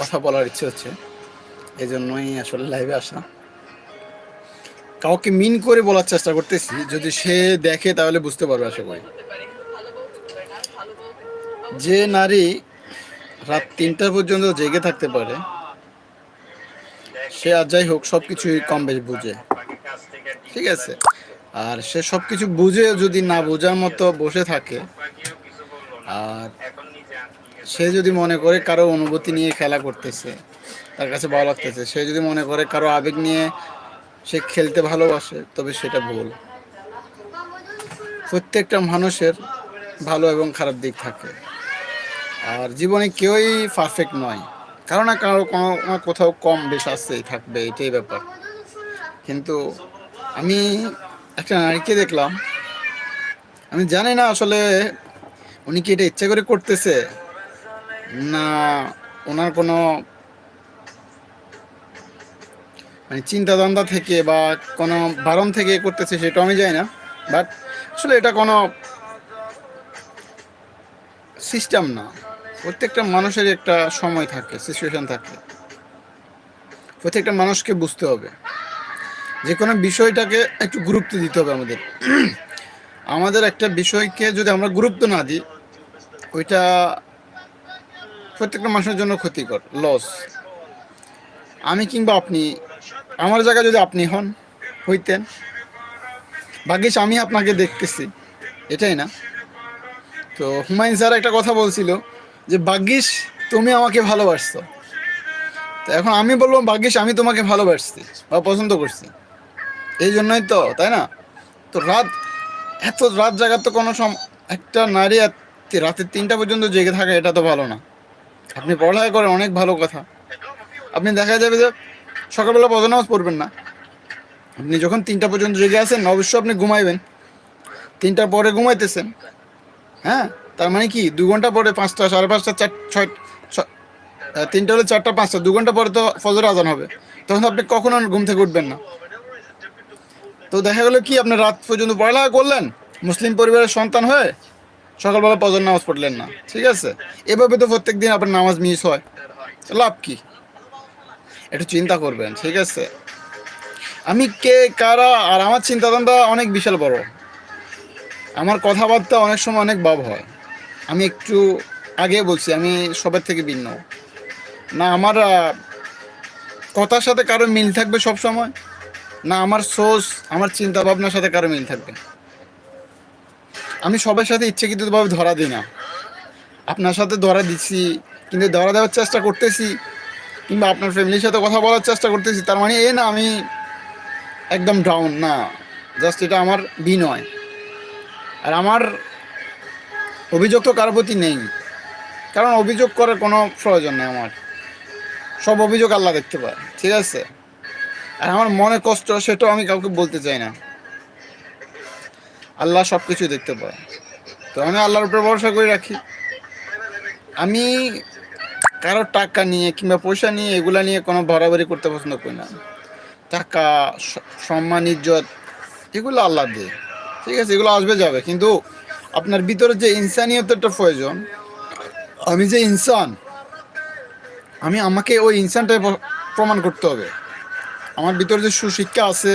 কথা বলার ইচ্ছে হচ্ছে। এই জন্যই আসলে লাইভে আসা। কাউকে মিন করে বলার চেষ্টা করতেছি। যদি সে দেখে তাহলে বুঝতে পারবে আশা করি। যে নারী রাত তিনটা পর্যন্ত জেগে থাকতে পারে, সে আর যাই হোক সব কিছুই কম বেশ বুঝে। ঠিক আছে? আর সে সব কিছু বুঝে যদি না বোঝার মতো বসে থাকে, আর সে যদি মনে করে কারও অনুভূতি নিয়ে খেলা করতেছে, তার কাছে ভালো লাগতেছে, সে যদি মনে করে কারও আবেগ নিয়ে সে খেলতে ভালোবাসে, তবে সেটা ভুল। প্রত্যেকটা মানুষের ভালো এবং খারাপ দিক থাকে। আর জীবনে কেউই পারফেক্ট নয়। কারও না কারও কোনো কোথাও কম বেশ আসছেই থাকবে, এটাই ব্যাপার। কিন্তু আমি একটা নারীকে দেখলাম, আমি জানি না আসলে উনি কি এটা ইচ্ছা করে করতেছে না, ওনার কোনো মানে চিন্তাদ্বন্দ্ব থেকে বা কোনো বারণ থেকে করতেছে সেটা আমি জানি না বাট আসলে এটা কোনো সিস্টেম না। প্রত্যেকটা মানুষের একটা সময় থাকে সিচুয়েশন থাকে। প্রত্যেকটা মানুষকে বুঝতে হবে। যে কোনো বিষয়টাকে একটু গুরুত্ব দিতে হবে আমাদের। আমাদের একটা বিষয়কে যদি আমরা গুরুত্ব না দিই, ওইটা প্রত্যেকটা মানুষের জন্য ক্ষতিকর লস আমি কিংবা আপনি, আমার জায়গায় যদি আপনি হন, হইতেন, ভাগ্যিস আমি আপনাকে দেখতেছি, এটাই না? তো হুমায়ুন স্যার একটা কথা বলছিল যে, ভাগ্যিস তুমি আমাকে ভালোবাসছো। তো এখন আমি বলব, ভাগ্যিস আমি তোমাকে ভালোবাসছি বা পছন্দ করছি। এই জন্যই তো, তাই না? তো রাত, এত রাত জাগার তো কোনো সম, একটা নারী এত- রাতে তিনটা পর্যন্ত জেগে থাকা এটা তো ভালো না। আপনি পড়ালেখা করেন, অনেক ভালো কথা। আপনি দেখা যাবে যে সকালবেলা পদ নামাজ পড়বেন না। আপনি যখন তিনটা পর্যন্ত জেগে আছেন অবশ্যই আপনি ঘুমাইবেন। তিনটার পরে ঘুমাইতেছেন। হ্যাঁ? তার মানে কি? দু ঘণ্টা পরে পাঁচটা, সাড়ে পাঁচটা, চার, ছয় তিনটা হলে চারটা, পাঁচটা, দু ঘণ্টা পরে তো ফজর আজান হবে। তখন আপনি কখনো ঘুম থেকে উঠবেন না। তো দেখা গেলো কি, আপনি রাত পর্যন্ত পড়ালেখা করলেন, মুসলিম পরিবারের সন্তান হয়ে সকালবেলা পজর নামাজ পড়লেন না, ঠিক আছে? এভাবে তো প্রত্যেক দিন আপনার নামাজ মিস হয়। লাভ কি? একটু চিন্তা করবেন, ঠিক আছে? আমি কে, কারা আর আমার চিন্তাধারা অনেক বিশাল বড়। আমার কথাবার্তা অনেক সময় অনেক ভাব হয়। আমি একটু আগে বলছি, আমি সবার থেকে ভিন্ন। না আমার কথার সাথে কারও মিল থাকবে সব সময় না আমার সোর্স আমার চিন্তা ভাবনার সাথে কারও মিল থাকবে? আমি সবার সাথে ইচ্ছাকৃতভাবে ধরা দিই না। আপনার সাথে ধরা দিচ্ছি, কিন্তু ধরা দেওয়ার চেষ্টা করতেছি, কিংবা আপনার ফ্যামিলির সাথে কথা বলার চেষ্টা করতেছি, তার মানে এ না, আমি একদম ডাউন না। জাস্ট এটা আমার বিনয়। আর আমার অভিযোগ তো কারোর প্রতি নেই। কারণ অভিযোগ করার কোনো প্রয়োজন নেই আমার। সব অভিযোগ আল্লাহ দেখতে পায়, ঠিক আছে? আর আমার মনে কষ্ট, সেটাও আমি কাউকে বলতে চাই না। আল্লাহ সব কিছু দেখতে পায়। তো আমি আল্লাহর উপর ভরসা করে রাখি। আমি কারও টাকা নিয়ে কিংবা পয়সা নিয়ে এগুলা নিয়ে কোনো বাড়াবাড়ি করতে পছন্দ করি না। টাকা সম্মান, ইজ্জত, এগুলো আল্লাহ দিয়ে। ঠিক আছে, এগুলো আসবে যাবে। কিন্তু আপনার ভিতরে যে ইনসানিয়তের প্রয়োজন, আমি যে ইনসান, আমি আমাকে ওই ইনসানটাই প্রমাণ করতে হবে। আমার ভিতরে যে সুশিক্ষা আছে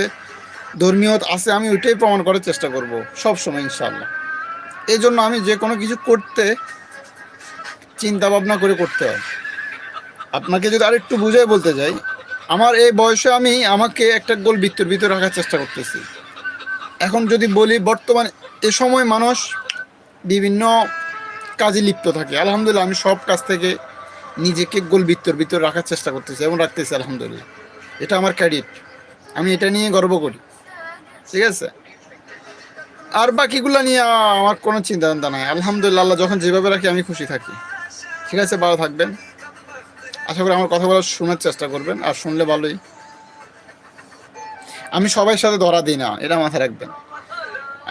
ধর্মীয়ত আছে, আমি ওইটাই প্রমাণ করার চেষ্টা করব সব সময় ইনশাল্লাহ এই জন্য আমি যে কোনো কিছু করতে চিন্তা ভাবনা করে করতে হয়। আপনাকে যদি আরেকটু বুঝাই বলতে যাই, আমার এই বয়সে আমি আমাকে একটা গোল বৃত্তের ভিতরে রাখার চেষ্টা করতেছি। এখন যদি বলি, বর্তমান এ সময় মানুষ বিভিন্ন কাজে লিপ্ত থাকে। আলহামদুলিল্লাহ, আমি সব কাজ থেকে নিজেকে গোল বৃত্তর ভিতরে রাখার চেষ্টা করতেছি এবং রাখতেছি, আলহামদুলিল্লাহ। এটা আমার ক্রেডিট আমি এটা নিয়ে গর্ব করি। ঠিক আছে? আর বাকিগুলো নিয়ে আমার কোনো চিন্তা ভাবনা নাই। আলহামদুলিল্লাহ, আল্লাহ যখন যেভাবে রাখি, আমি খুশি থাকি। ঠিক আছে, ভালো থাকবেন। আশা করি আমার কথা বলা শোনার চেষ্টা করবেন, আর শুনলে ভালোই। আমি সবার সাথে ধরা দিই না, এটা মাথায় রাখবেন।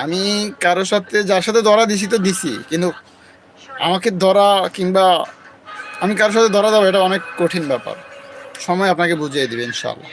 আমি কারোর সাথে, যার সাথে ধরা দিছি তো দিছি, কিন্তু আমাকে ধরা কিংবা আমি কারোর সাথে ধরা দেবো এটা অনেক কঠিন ব্যাপার। সময় আপনাকে বুঝিয়ে দিবে, ইনশাআল্লাহ।